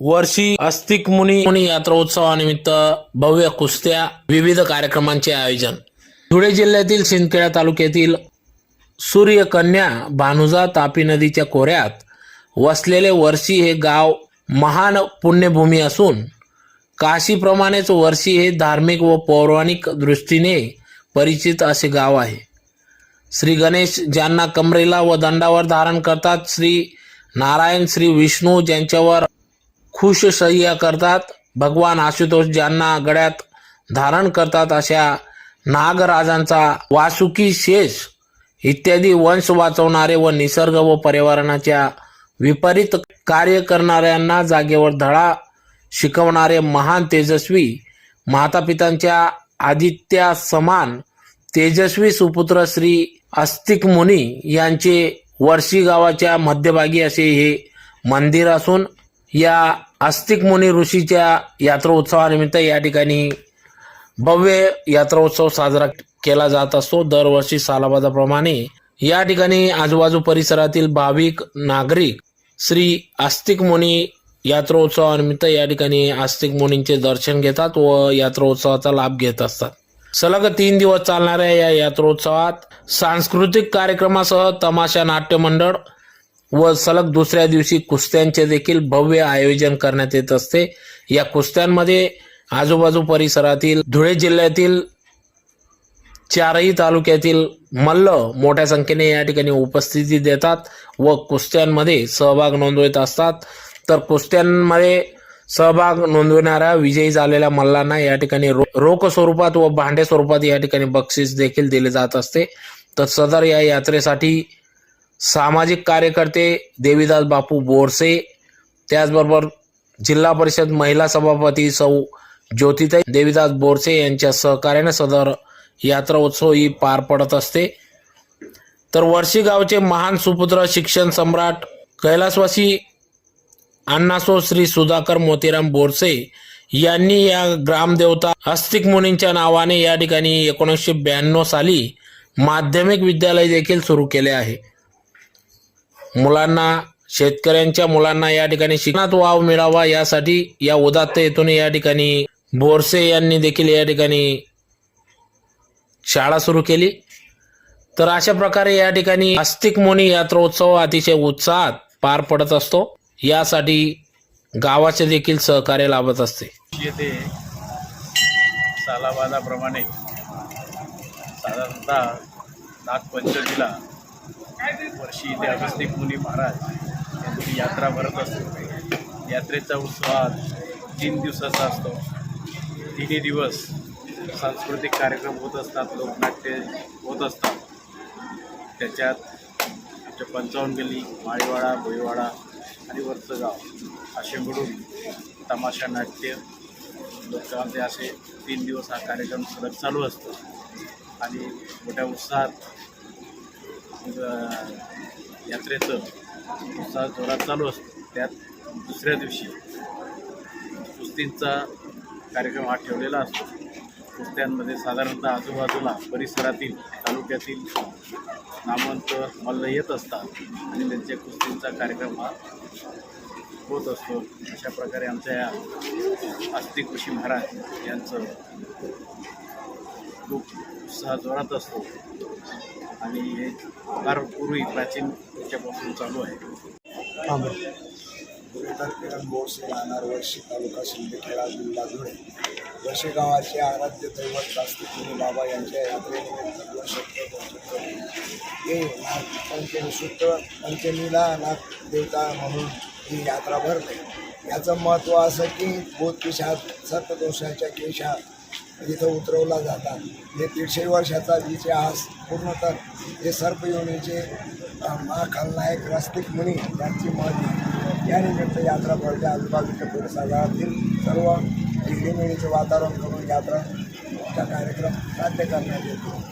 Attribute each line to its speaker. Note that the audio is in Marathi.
Speaker 1: वर्षी अस्तिक मुनी मुनी यात्रोत्सवानिमित्त भव्य कुस्त्या विविध कार्यक्रमांचे आयोजन. धुळे जिल्ह्यातील शिंदखेडा तालुक्यातील सूर्यकन्या भानुजा तापी नदीच्या कोऱ्यात वसलेले वर्षी हे गाव महान पुण्यभूमी असून काशीप्रमाणेच वर्षी हे धार्मिक व पौराणिक दृष्टीने परिचित असे गाव आहे. श्री गणेश ज्यांना कमरेला व दंडावर धारण करतात श्री नारायण श्री विष्णू ज्यांच्यावर खुश सह्या करतात. भगवान आशुतोष ज्यांना गळ्यात धारण करतात अशा नागराजांचा वासुकी शेष इत्यादी वंश वाचवणारे व निसर्ग व पर्यावरणाच्या विपरीत कार्य करणाऱ्यांना जागेवर धडा शिकवणारे महान तेजस्वी मातापितांच्या आदित्या समान तेजस्वी सुपुत्र श्री अस्तिक मुनी यांचे वर्षी गावाच्या मध्यभागी असे हे मंदिर असून या आस्तिक मुनी ऋषीच्या यात्रोत्सवानिमित्त या ठिकाणी भव्य यात्रोत्सव साजरा केला जात असतो. दरवर्षी सालाबाजाप्रमाणे. या ठिकाणी आजूबाजू परिसरातील भाविक नागरिक श्री आस्तिक मुनी यात्रोत्सवानिमित्त या ठिकाणी आस्तिक मुनींचे दर्शन घेतात व यात्रोत्सवाचा लाभ घेत असतात. सलग तीन दिवस चालणाऱ्या या यात्रोत्सवात सांस्कृतिक कार्यक्रमासह तमाशा नाट्य मंडळ व सलग दुसऱ्या दिवशी कुस्त्यांचे देखील भव्य आयोजन करण्यात येत असते. या कुस्त्यांमध्ये आजूबाजू परिसरातील धुळे जिल्ह्यातील चारही तालुक्यातील मल्ल मोठ्या संख्येने या ठिकाणी उपस्थिती देतात व कुस्त्यांमध्ये सहभाग नोंदवत असतात. तर कुस्त्यांमध्ये सहभाग नोंदवणाऱ्या विजयी झालेल्या मल्लांना या ठिकाणी रो रोख स्वरूपात व भांडे स्वरूपात या ठिकाणी बक्षीस देखील दिले जात असते. तर सदर या यात्रेसाठी सामाजिक कार्यकर्ते देवीदास बापू बोरसे त्याचबरोबर जिल्हा परिषद महिला सभापती सौ ज्योतिताई देवीदास बोरसे यांच्या सहकार्याने सदर यात्रा उत्सव ही पार पडत असते. तर वर्षी गावचे महान सुपुत्र शिक्षण सम्राट कैलासवासी अण्णासो श्री सुधाकर मोतीराम बोरसे यांनी या ग्रामदेवता अस्तिक मुनींच्या नावाने या ठिकाणी एकोणीसशे ब्याण्णव साली माध्यमिक विद्यालय देखील सुरू केले आहे. मुलांना शेतकऱ्यांच्या मुलांना या ठिकाणी शिक्षणात वाव मिळावा यासाठी या उदात्त उदात्ततेतून या ठिकाणी बोरसे यांनी देखील या ठिकाणी शाळा सुरू केली. तर अशा प्रकारे या ठिकाणी आस्तिक मोनी यात्रोत्सव अतिशय उत्साहात पार पडत असतो. यासाठी गावाचे देखील सहकार्य लाभत असते.
Speaker 2: येथे सालाबादाप्रमाणे साधारणतः नागपंचमीला वर्षी इथे अगस्तिक मुनी महाराज यांची यात्रा भरत असतो. यात्रेचा उत्सव तीन दिवसाचा असतो. तिन्ही दिवस सांस्कृतिक कार्यक्रम होत असतात लोकनाट्य होत असतात. त्याच्यात आमच्या पंचावन्न गल्ली माळीवाडा भोईवाडा आणि वरचं गाव असे मिळून तमाशा नाट्य लोकांचे असे तीन दिवस हा कार्यक्रम सलग चालू असतो. आणि मोठ्या उत्साहात यात्रेचं उत्साह जोरात चालू असतो. त्यात दुसऱ्या दिवशी कुस्तींचा कार्यक्रम हा ठेवलेला असतो. कुस्त्यांमध्ये साधारणतः आजूबाजूला परिसरातील तालुक्यातील नामवंत मल्ल येत असतात आणि त्यांच्या कुस्तींचा कार्यक्रम हा होत असतो. अशा प्रकारे आमच्या या आस्तिक ऋषी महाराज यांचं खूप उत्साह जोरात असतो. आणि हे फार पूर्वी प्राचीन याच्यापासून चालू आहे.
Speaker 3: गुरुदार किरण बोरसे राहणार वर्षी तालुका शिंदखेडा जिल्हा धुळे वर्षी गावाचे आराध्य दैवत शास्त्री बाबा यांच्या यात्रेनिमित्त दोन शब्द हे पंचमी शुद्ध पंचमीला नाग देवता म्हणून ही यात्रा भरते. याचं महत्त्व असं की बोधपिशात सर्पदोषाच्या केशा इथं उतरवला जातात हे दीडशे वर्षाचा इतिहास पूर्णतः हे सर्पयोनीचे महाखलनायक रस्तिक मुनी यांची महती यानिमित्त यात्रा भरते आजूबाजूच्या परिसरातील सर्व हिरमिळीचे वातावरण करून यात्राचा कार्यक्रम साध्य करण्यात येतो.